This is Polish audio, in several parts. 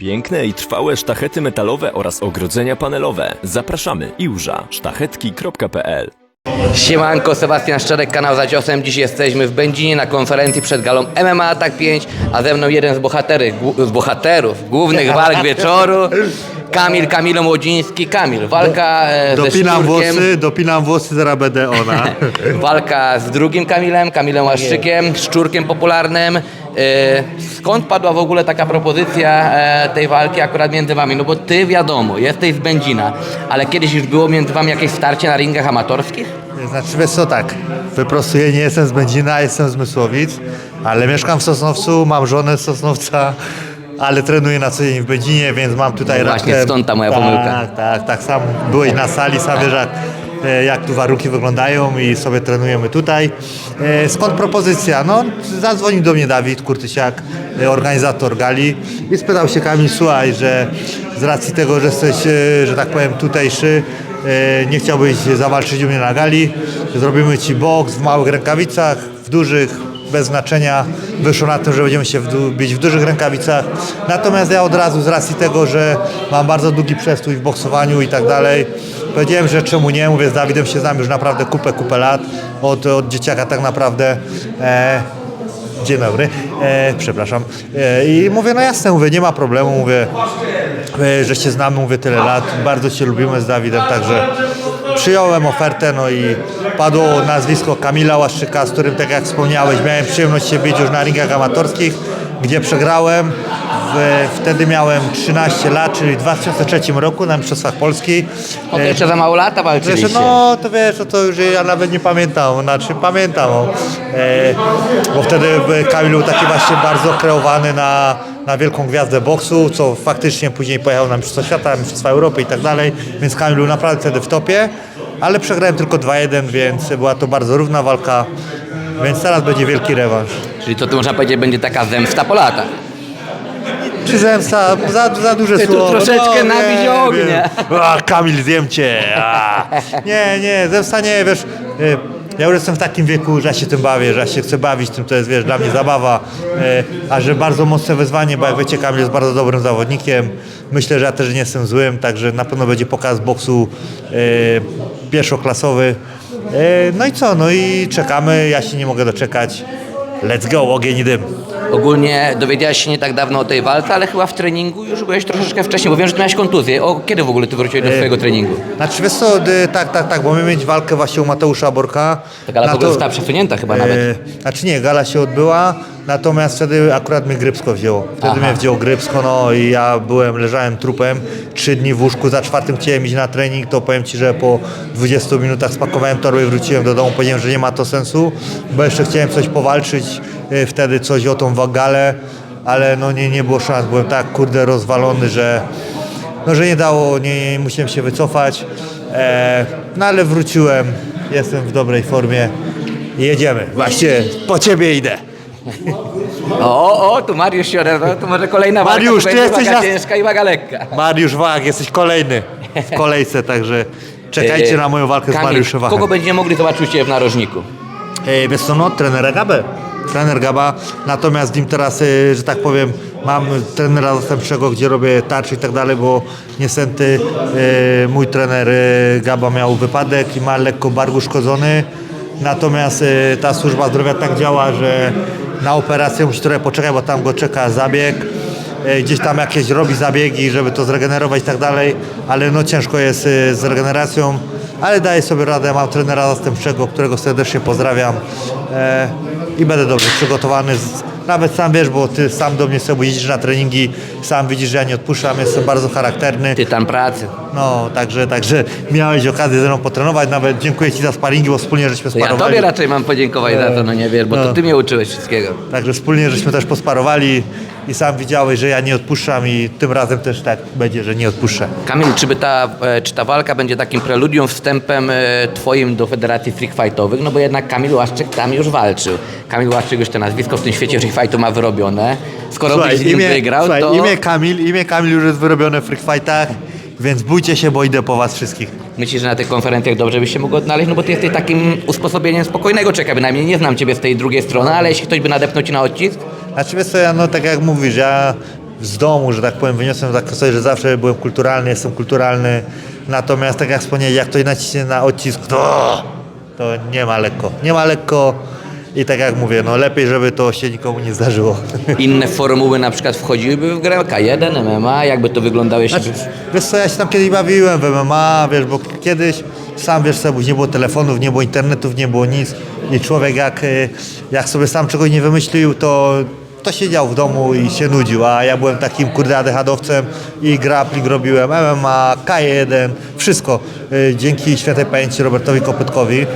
Piękne i trwałe sztachety metalowe oraz ogrodzenia panelowe. Zapraszamy iłża sztachetki.pl Siemanko, Sebastian Szczerek, kanał za ciosem. Dziś jesteśmy w Będzinie na konferencji przed galą MMA Atak 5, a ze mną jeden z, bohatery, z bohaterów głównych walk wieczoru, Kamil Kamilo Młodziński. Kamil, walka e, ze Dopinam Szczurkiem, włosy, dopinam włosy, zaraz będę ona. walka z drugim Kamilem, Kamilem Łaszczykiem, Szczurkiem popularnym. E, Skąd padła w ogóle taka propozycja e, tej walki akurat między wami? No bo ty wiadomo, jesteś z Będzina, ale kiedyś już było między wami jakieś starcie na ringach amatorskich? Znaczy wiesz co, tak, wyprostuję, nie jestem z Będzina, jestem z Mysłowic, ale mieszkam w Sosnowcu, mam żonę z Sosnowca, ale trenuję na co dzień w Będzinie, więc mam tutaj No właśnie, raptem- stąd ta moja tak, pomyłka. Tak, tak, tak, sam byłeś na sali, sam wiesz jak, e, jak tu warunki wyglądają i sobie trenujemy tutaj. E, Skąd propozycja? No, zadzwonił do mnie Dawid Kurtysiak, e, organizator gali i spytał się Kamil, słuchaj, że z racji tego, że jesteś, że tak powiem, tutejszy, nie chciałbyś zawalczyć u mnie na gali, zrobimy ci boks w małych rękawicach, w dużych, bez znaczenia. Wyszło na tym, że będziemy się w bić w dużych rękawicach. Natomiast ja od razu z racji tego, że mam bardzo długi przestój w boksowaniu i tak dalej, powiedziałem, że czemu nie. Mówię, z Dawidem się znam już naprawdę kupę, kupę lat. Od, od dzieciaka tak naprawdę. E, Dzień dobry, e, przepraszam. E, I mówię, no jasne, mówię, nie ma problemu, mówię, e, że się znamy, mówię tyle lat, bardzo się lubimy z Dawidem, także przyjąłem ofertę, no i padło nazwisko Kamila Łaszczyka, z którym, tak jak wspomniałeś, miałem przyjemność się bić już na ringach amatorskich, gdzie przegrałem. W, wtedy miałem 13 lat, czyli w 2003 roku na Mistrzostwach Polski. O, to jeszcze za mało lata walczyliście. No to wiesz, no to już ja nawet nie pamiętam, znaczy pamiętam, o, e, bo wtedy Kamil był taki właśnie bardzo kreowany na, na wielką gwiazdę boksu, co faktycznie później pojechał na Mistrzostwa Świata, Mistrzostwa Europy i tak dalej, więc Kamil był naprawdę wtedy w topie, ale przegrałem tylko 2-1, więc była to bardzo równa walka, więc teraz będzie wielki rewanż. Czyli to tu można powiedzieć będzie taka zemsta po latach. Czy zemsta? Za, za duże Ty tu słowo. troszeczkę nabić wiem, ognia. wiem. A, Kamil, zjem cię. A. Nie, nie, zemsta nie, wiesz, y, ja już jestem w takim wieku, że ja się tym bawię, że ja się chcę bawić tym, to jest, wiesz, dla mnie zabawa, y, a że bardzo mocne wyzwanie, bo jak wiecie, Kamil jest bardzo dobrym zawodnikiem, myślę, że ja też nie jestem złym, także na pewno będzie pokaz boksu y, pierwszoklasowy. Y, No i co, no i czekamy, ja się nie mogę doczekać. Let's go, ogień i dym. Ogólnie dowiedziałeś się nie tak dawno o tej walce, ale chyba w treningu już byłeś troszeczkę wcześniej, bo wiem, że miałeś kontuzję. O, kiedy w ogóle ty wróciłeś do swojego treningu? Znaczy wiesz co, y, tak, tak, tak, bo mamy mieć walkę właśnie u Mateusza Borka. Ta gala Na to- została przesunięta chyba nawet. E, Znaczy nie, gala się odbyła, natomiast wtedy akurat mnie Grypsko wzięło. Wtedy Aha. mnie wziął Grypsko, no i ja byłem, leżałem trupem, trzy dni w łóżku, za czwartym chciałem iść na trening, to powiem Ci, że po 20 minutach spakowałem torby i wróciłem do domu, powiedziałem, że nie ma to sensu, bo jeszcze chciałem coś powalczyć, e, wtedy coś o tą galę, ale no nie, nie było szans, byłem tak kurde rozwalony, że no, że nie dało, nie, nie musiałem się wycofać, e, no ale wróciłem, jestem w dobrej formie jedziemy. Właśnie po ciebie idę. O, o, tu Mariusz się odezwał, to może kolejna walka, Mariusz, to ty będzie jesteś waga na- ciężka i waga lekka. Mariusz Wach, jesteś kolejny w kolejce, także czekajcie E, na moją walkę z Kamil, Mariuszem Wachem. Kogo będziemy mogli zobaczyć u Ciebie w narożniku? E, wiesz co, no, trenera Gabę. Trener Gaba, natomiast z nim teraz, e, że tak powiem, mam trenera zastępczego, gdzie robię tarczy i tak dalej, bo niestety e, mój trener e, Gaba miał wypadek i ma lekko bark uszkodzony. Natomiast e, ta służba zdrowia tak działa, że na operację musi trochę poczekać, bo tam go czeka zabieg. E, Gdzieś tam jakieś robi zabiegi, żeby to zregenerować i tak dalej, ale no ciężko jest e, z regeneracją ale daję sobie radę. Mam trenera zastępczego, którego serdecznie pozdrawiam e, i będę dobrze przygotowany. Nawet sam wiesz, bo ty sam do mnie sobie jeździsz na treningi, sam widzisz, że ja nie odpuszczam, jestem bardzo charakterny. Tytan pracy. No, także, także miałeś okazję ze mną potrenować, nawet dziękuję Ci za sparingi, bo wspólnie żeśmy To ja sparowali. Tobie raczej mam podziękować za to, no nie wiesz, bo to No. Ty mnie uczyłeś wszystkiego. Także wspólnie żeśmy też posparowali i sam widziałeś, że ja nie odpuszczam i tym razem też tak będzie, że nie odpuszczę. Kamil, czy, by ta, e, czy ta walka będzie takim preludium, wstępem e, Twoim do Federacji Freak Fightowych? No bo jednak Kamil Łaszczyk tam już walczył. Kamil Łaszczyk już te nazwisko w tym świecie Freak Fightu ma wyrobione. Skoro byś z nim wygrał, słuchaj, to imię Kamil, imię Kamil już jest wyrobione w freak fightach, więc bójcie się, bo idę po was wszystkich. myślisz, że na tych konferencjach dobrze byś się mógł odnaleźć? No bo Ty jesteś takim usposobieniem spokojnego czeka, bynajmniej nie znam Ciebie z tej drugiej strony, ale jeśli ktoś by nadepnął Ci na odcisk, Znaczy wiesz co, ja, no tak jak mówisz, ja z domu, że tak powiem, wyniosłem tak sobie, że zawsze byłem kulturalny, jestem kulturalny. Natomiast tak jak wspomniałem, jak ktoś naciśnie na odcisk, to, to nie ma lekko. Nie ma lekko i tak jak mówię, no lepiej, żeby to się nikomu nie zdarzyło. Inne formuły na przykład wchodziłyby w grę K1, MMA, jakby to wyglądało jeśli... Znaczy, wiesz co, ja się tam kiedyś bawiłem w MMA, wiesz, bo kiedyś sam wiesz sobie, nie było telefonów, nie było internetów, nie było nic i człowiek jak, y, jak sobie sam czegoś nie wymyślił, to, to siedział w domu i się nudził, a ja byłem takim kurde adechadowcem i grappling robiłem, MMA, K1, wszystko. Y, Dzięki świętej pamięci Robertowi Kopytkowi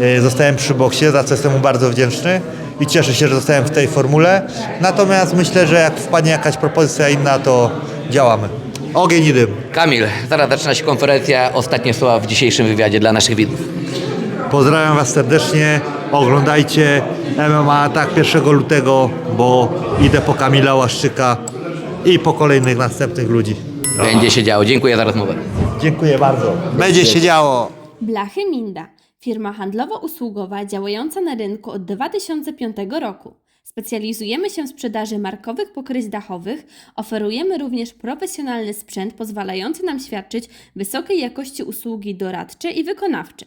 y, zostałem przy boksie, za co jestem mu bardzo wdzięczny i cieszę się, że zostałem w tej formule. Natomiast myślę, że jak wpadnie jakaś propozycja inna, to działamy. Ogień i dym. Kamil, zaraz zaczyna się konferencja. Ostatnie słowa w dzisiejszym wywiadzie dla naszych widzów. Pozdrawiam Was serdecznie. Oglądajcie MMA tak 1 lutego, bo idę po Kamila Łaszczyka i po kolejnych następnych ludzi. Będzie się działo. Dziękuję za rozmowę. Dziękuję bardzo. Będzie się działo. Blachy Minda, firma handlowo-usługowa działająca na rynku od 2005 roku. Specjalizujemy się w sprzedaży markowych pokryć dachowych, oferujemy również profesjonalny sprzęt pozwalający nam świadczyć wysokiej jakości usługi doradcze i wykonawcze.